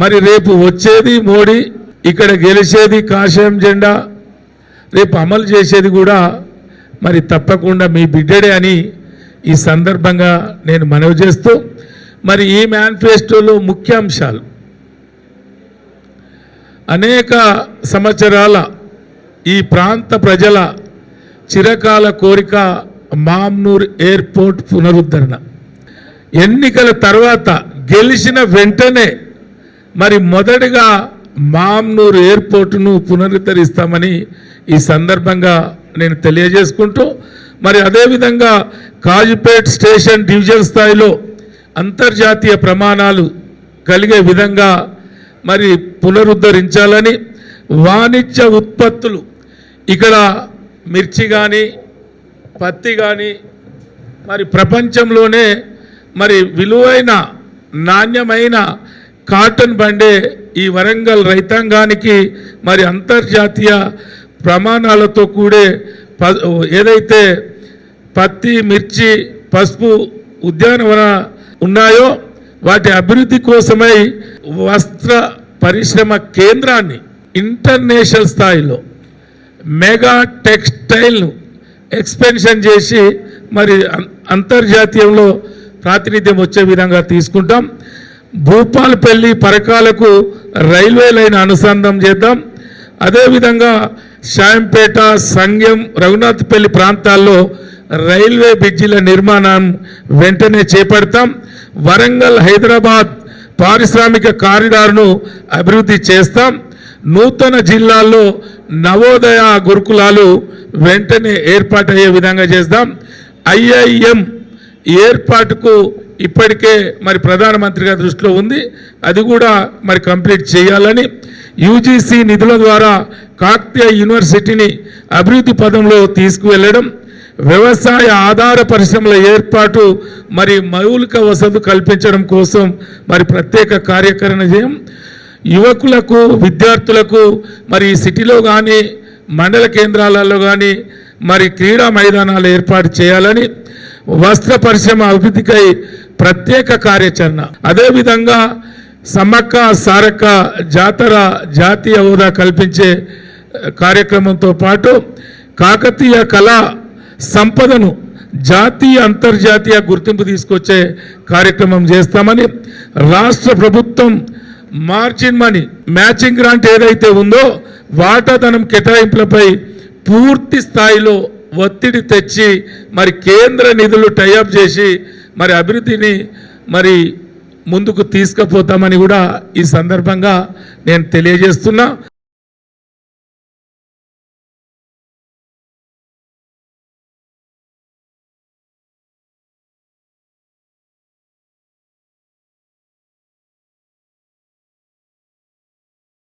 మరి రేపు వచ్చేది మోడీ ఇక్కడ గెలిచేది కాషాయం జెండా రేపు అమలు చేసేది కూడా మరి తప్పకుండా మీ బిడ్డడే అని ఈ సందర్భంగా నేను మనవి చేస్తూ మరి ఈ మేనిఫెస్టోలో ముఖ్య అంశాలు అనేక సంవత్సరాల ఈ ప్రాంత ప్రజల చిరకాల కోరిక మామ్నూర్ ఎయిర్పోర్ట్ పునరుద్ధరణ. ఎన్నికల తర్వాత గెలిచిన వెంటనే మరి మొదటిగా మామ్నూర్ ఎయిర్పోర్టును పునరుద్ధరిస్తామని ఈ సందర్భంగా నేను తెలియజేసుకుంటూ మరి అదేవిధంగా కాజుపేట్ స్టేషన్ డివిజన్ స్థాయిలో అంతర్జాతీయ ప్రమాణాలు కలిగే విధంగా మరి పునరుద్ధరించాలని వాణిజ్య ఉత్పత్తులు ఇక్కడ మిర్చి కానీ పత్తి కానీ మరి ప్రపంచంలోనే మరి విలువైన నాణ్యమైన కాటన్ బండే ఈ వరంగల్ రైతాంగానికి మరి అంతర్జాతీయ ప్రమాణాలతో కూడే ప ఏదైతే పత్తి మిర్చి పసుపు ఉద్యానవన ఉన్నాయో వాటి అభివృద్ధి కోసమై వస్త్ర పరిశ్రమ కేంద్రాన్ని ఇంటర్నేషనల్ స్థాయిలో మెగా టెక్స్టైల్ను ఎక్స్పెన్షన్ చేసి మరి అం- అంతర్జాతీయంలో ప్రాతినిధ్యం వచ్చే విధంగా తీసుకుంటాం. భూపాలపల్లి పరకాలకు రైల్వే లైన్ అనుసంధానం చేద్దాం. అదేవిధంగా శాయంపేట సంగం రఘునాథపల్లి ప్రాంతాల్లో రైల్వే బ్రిడ్జిల నిర్మాణం వెంటనే చేపడతాం. వరంగల్ హైదరాబాద్ పారిశ్రామిక కారిడార్ను అభివృద్ధి చేస్తాం. నూతన జిల్లాల్లో నవోదయ గురుకులాలు వెంటనే ఏర్పాటయ్యే విధంగా చేద్దాం ఐఐఎం ఏర్పాటుకు ఇప్పటికే మరి ప్రధానమంత్రి గారి దృష్టిలో ఉంది. అది కూడా మరి కంప్లీట్ చేయాలని యూజీసీ నిధుల ద్వారా కాకతీయ యూనివర్సిటీని అభివృద్ధి పదంలో తీసుకువెళ్ళడం వ్యవసాయ ఆధార పరిశ్రమల ఏర్పాటు మరి మౌలిక వసతులు కల్పించడం కోసం మరి ప్రత్యేక కార్యకరణ చేయం. యువకులకు విద్యార్థులకు మరి సిటీలో కానీ మండల కేంద్రాలలో కానీ మరి క్రీడా మైదానాలు ఏర్పాటు చేయాలని వస్త్ర పరిశ్రమ అభివృద్ధికై ప్రత్యేక కార్యాచరణ. అదేవిధంగా సమ్మక్క సారక్క జాతర జాతీయ హోదా కల్పించే కార్యక్రమంతో పాటు కాకతీయ కళా సంపదను జాతీయ అంతర్జాతీయ గుర్తింపు తీసుకొచ్చే కార్యక్రమం చేస్తామని రాష్ట్ర ప్రభుత్వం మార్జిన్ మనీ మ్యాచింగ్ గ్రాంట్ ఏదైతే ఉందో వాటాధనం కేటాయింపులపై పూర్తి స్థాయిలో ఒత్తిడి తెచ్చి మరి కేంద్ర నిధులు టైఅప్ చేసి మరి అభివృద్ధిని మరి ముందుకు తీసుకుపోతామని కూడా ఈ సందర్భంగా నేను తెలియజేస్తున్నా.